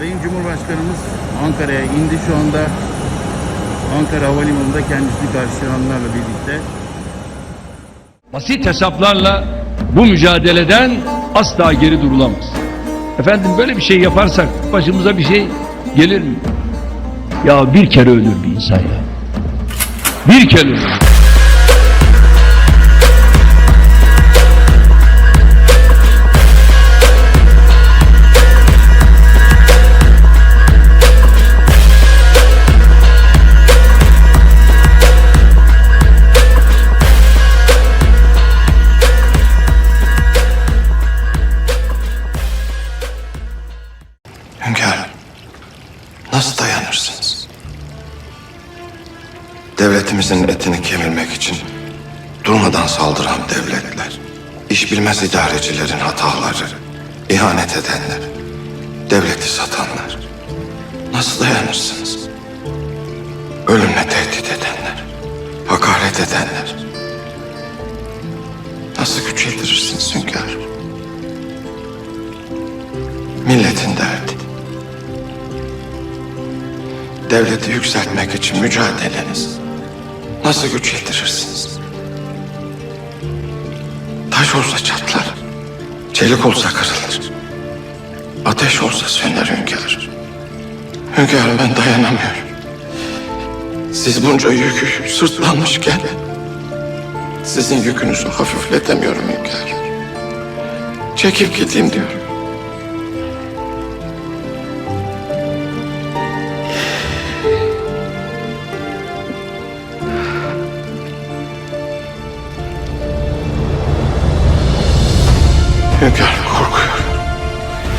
Sayın Cumhurbaşkanımız Ankara'ya indi şu anda. Ankara Havalimanı'nda kendisini karşılayanlarla birlikte Basit hesaplarla bu mücadeleden asla geri durulamaz. Efendim böyle bir şey yaparsak başımıza bir şey gelir mi? Ya bir kere ölür bir insan ya. Bir kere ölür. Devletimizin etini kemirmek için durmadan saldıran devletler, iş bilmez idarecilerin hataları, ihanet edenler, devleti satanlar. Nasıl dayanırsınız? Ölümle tehdit edenler, hakaret edenler. Nasıl güç yedirirsiniz hünkârım? Milletin derdi. Devleti yükseltmek için mücadeleniz. Nasıl güç yetirirsiniz? Taş olsa çatlar. Çelik olsa kırılır. Ateş olsa söner hünkâr. Hünkârım ben dayanamıyorum. Siz bunca yükü sırtlanmışken sizin yükünüzü hafifletemiyorum hünkâr. Çekip gideyim diyorum.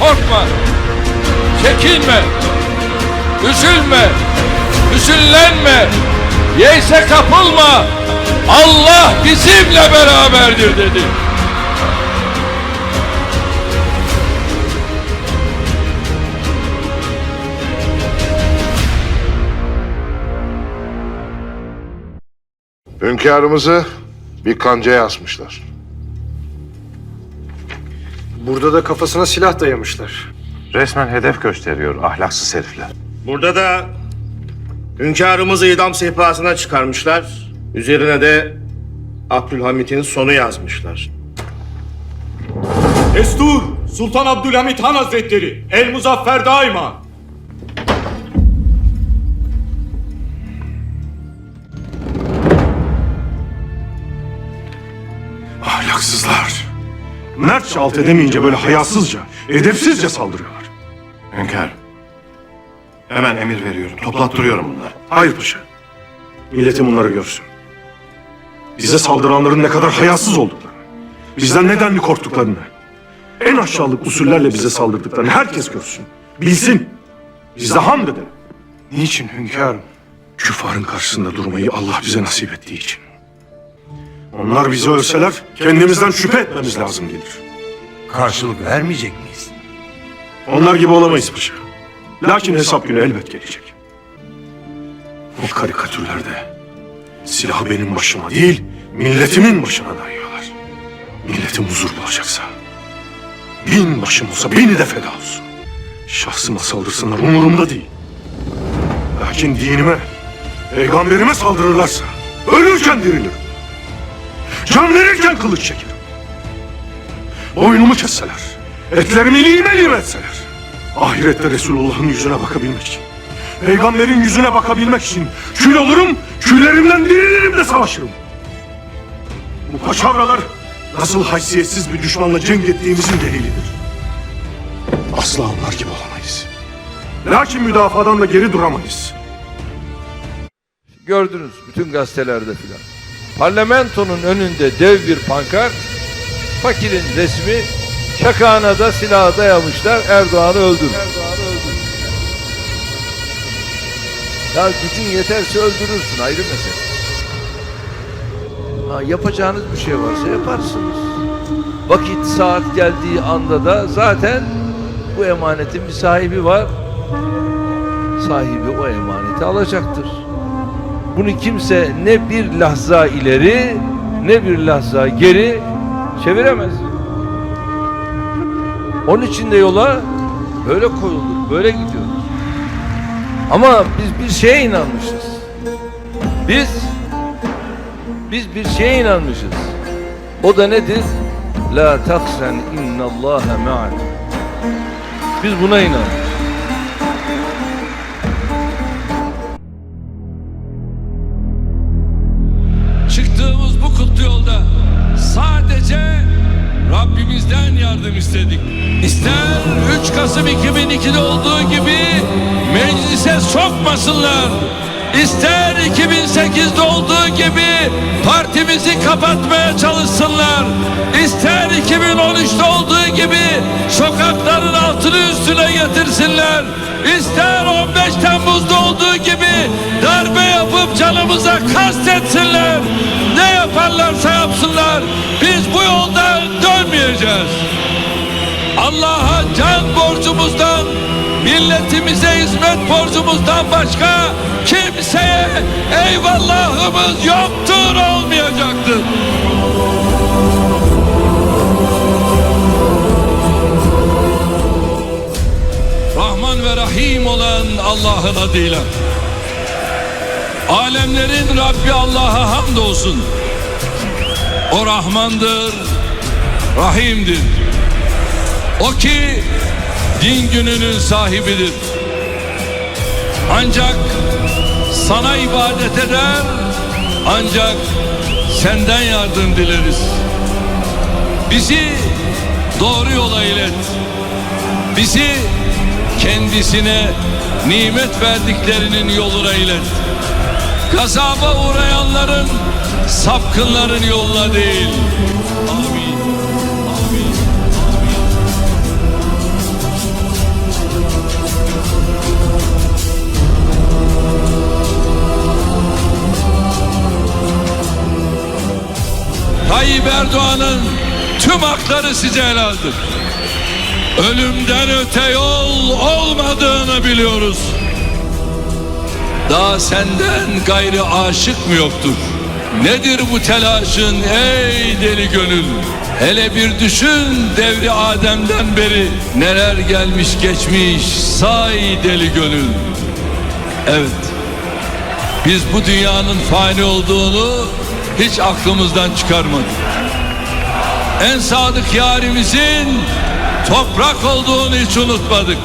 Korkma. Çekinme. Üzülme. Hüzünlenme. Yeyse kapılma. Allah bizimle beraberdir dedi. Hünkârımızı bir kancaya asmışlar. Burada da kafasına silah dayamışlar. Resmen hedef gösteriyor ahlaksız herifler. Burada da hünkârımızı idam sehpasına çıkarmışlar. Üzerine de Abdülhamit'in sonu yazmışlar. Destur! Sultan Abdülhamit Han Hazretleri! El Muzaffer daima! Ahlaksızlar. Mertçe alt edemeyince böyle hayasızca, edepsizce saldırıyorlar. Hünkârım. Hemen emir veriyorum. Toplattırıyorum bunları. Hayır paşa. Milletim bunları görsün. Bize saldıranların ne kadar hayasız olduklarını, bizden ne denli korktuklarını, en aşağılık usullerle bize saldırdıklarını herkes görsün. Bilsin. Biz de hamd edelim. Niçin hünkârım? Küffarın karşısında durmayı Allah bize nasip ettiği için. Onlar bizi ölseler kendimizden şüphe etmemiz lazım gelir. Karşılık vermeyecek miyiz? Onlar gibi olamayız paşa. Lakin hesap günü elbet gelecek. O karikatürlerde silahı benim başıma değil, milletimin başına dayıyorlar. Milletim huzur bulacaksa, bin başım olsa bini de feda olsun. Şahsıma saldırsınlar umurumda değil. Lakin dinime, peygamberime saldırırlarsa, ölürken dirilirim. Can verirken kılıç çekerim. Boynumu kesseler, etlerimi lime lime etseler. Ahirette Resulullah'ın yüzüne bakabilmek için, peygamberin yüzüne bakabilmek için kül olurum, küllerimden dirilirim de savaşırım. Bu paçavralar nasıl haysiyetsiz bir düşmanla cenk ettiğimizin delilidir. Asla onlar gibi olamayız. Lakin müdafadan da geri duramayız. Gördünüz bütün gazetelerde filan. Parlamentonun önünde dev bir pankart, fakirin resmi, şakağına da silah dayamışlar, Erdoğan'ı öldür. Ya gücün yeterse öldürürsün ayrı mesele. Ha, yapacağınız bir şey varsa yaparsınız. Vakit saat geldiği anda da zaten bu emanetin bir sahibi var. Sahibi o emaneti alacaktır. Bunu kimse ne bir lahza ileri ne bir lahza geri çeviremez. Onun için de yola Böyle koyulduk, böyle gidiyoruz. Ama biz bir şeye inanmışız. Biz biz bir şeye inanmışız. O da nedir? La tahsen innallâhe ma'an. Biz buna inandık. Sadece Rabbimizden yardım istedik. İster 3 Kasım 2002'de olduğu gibi meclise sokmasınlar. İster 2008'de olduğu gibi partimizi kapatmaya çalışsınlar. İster 2013'te olduğu gibi sokakların altını üstüne getirsinler. İster 15 Temmuz'da olduğu gibi darbe yapıp canımıza kastetsinler. Ne yaparlarsa yapsınlar. Biz bu yoldan dönmeyeceğiz. Allah'a can borcumuzdan, milletimize hizmet borcumuzdan başka kimseye eyvallahımız yoktur olmayacaktır. Rahman ve Rahim olan Allah'ın adıyla. Alemlerin Rabbi Allah'a hamdolsun. O Rahmandır, Rahim'dir. O ki din gününün sahibidir. Ancak sana ibadet eder, ancak senden yardım dileriz. Bizi doğru yola ilet. Bizi kendisine nimet verdiklerinin yoluna ilet. Gazaba uğrayanların, sapkınların yoluna değil. Amin. Amin. Tayyip Erdoğan'ın tüm hakları size helaldir. Ölümden öte yol olmadığını biliyoruz. Daha senden gayrı aşık mı yoktur? Nedir bu telaşın ey deli gönül? Hele bir düşün devri Adem'den beri neler gelmiş geçmiş say deli gönül. Evet. Biz bu dünyanın fani olduğunu hiç aklımızdan çıkarmadık. En sadık yarimizin toprak olduğunu hiç unutmadık.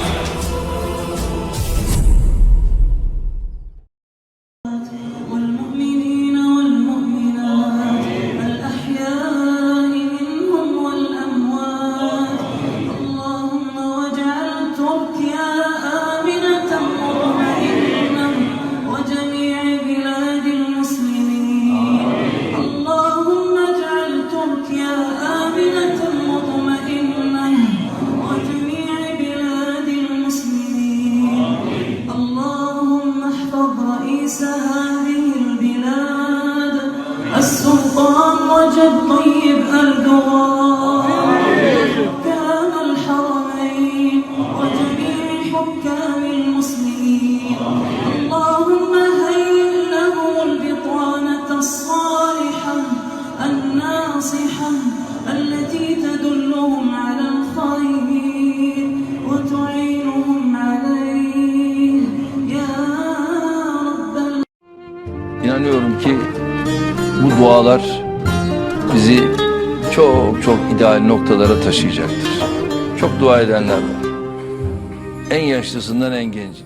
Ki bu dualar bizi çok çok ideal noktalara taşıyacaktır. Çok dua edenler var. En yaşlısından en gencine.